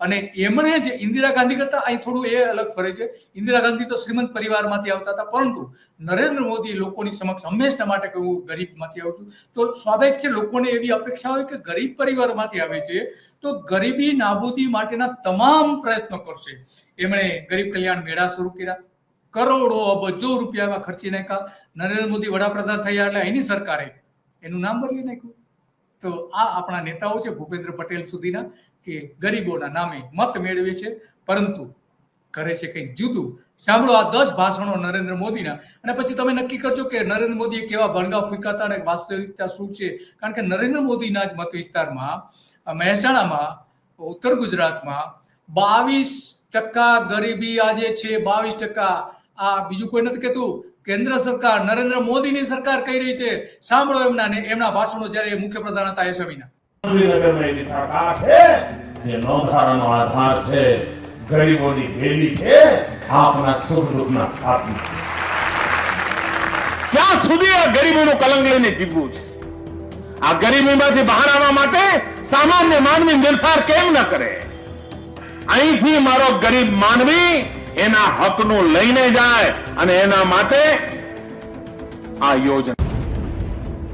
અને એમણે જે ઇન્દિરા ગાંધી કરતા, અહીં થોડું એ અલગ ફરે છે. ઇન્દિરા ગાંધી તો શ્રીમંત પરિવારમાંથી આવતા હતા, પરંતુ નરેન્દ્ર મોદી લોકોની સમક્ષ હંમેશા માટે કે હું ગરીબમાંથી આવું છું. તો સ્વાભાવિક છે, લોકોને એવી અપેક્ષા હોય કે ગરીબ પરિવારમાંથી આવે છે, તો ગરીબી નાબૂદી માટેના તમામ પ્રયત્નો કરશે. એમણે ગરીબ કલ્યાણ મેળા શરૂ કર્યા. કરોડો અબજો રૂપિયામાં ખર્ચી નાખ્યા. નરેન્દ્ર મોદી વડાપ્રધાન થયા એટલે એની સરકારે એનું નામ બદલી નાખ્યું. તો આ આપણા નેતાઓ છે, ભૂપેન્દ્ર પટેલ સુધીના, કે ગરીબોના નામે મત મેળવે છે, પરંતુ કરે છે કંઈક જુદું. સાંભળો, આ દસ ભાષણો નરેન્દ્ર મોદીના. અને પછી તમે નક્કી કરજો કે નરેન્દ્ર મોદીએ કેવા ભણગા ફૂંકાતા અને વાસ્તવિકતા શું છે? કારણ કે નરેન્દ્ર મોદીના જ મત વિસ્તારમાં મહેસાણામાં, ઉત્તર ગુજરાતમાં બાવીસ ટકા ગરીબી આજે છે, બાવીસ ટકા આ બીજું કોઈ નથી કહેતું. કેન્દ્ર સરકાર, નરેન્દ્ર મોદીની સરકાર કહી રહી છે. સાંભળો એમના ને એમના ભાષણો જ્યારે મુખ્ય પ્રધાન હતા એ સમયના. સરકાર છે, જે નોંધારાનો આધાર છે. ગરીબોની ભેલી છે, આપના સુખ દુઃખના સાથી છે. ક્યાં સુધી આ ગરીબીનું કલંક લઈને જીવવું છે? આ ગરીબીમાંથી બહાર આવવા માટે સામાન્ય માનવી નિર્ધાર કેમ ન કરે? અહીંથી મારો ગરીબ માનવી એના હકનું લઈને જાય અને એના માટે આ યોજના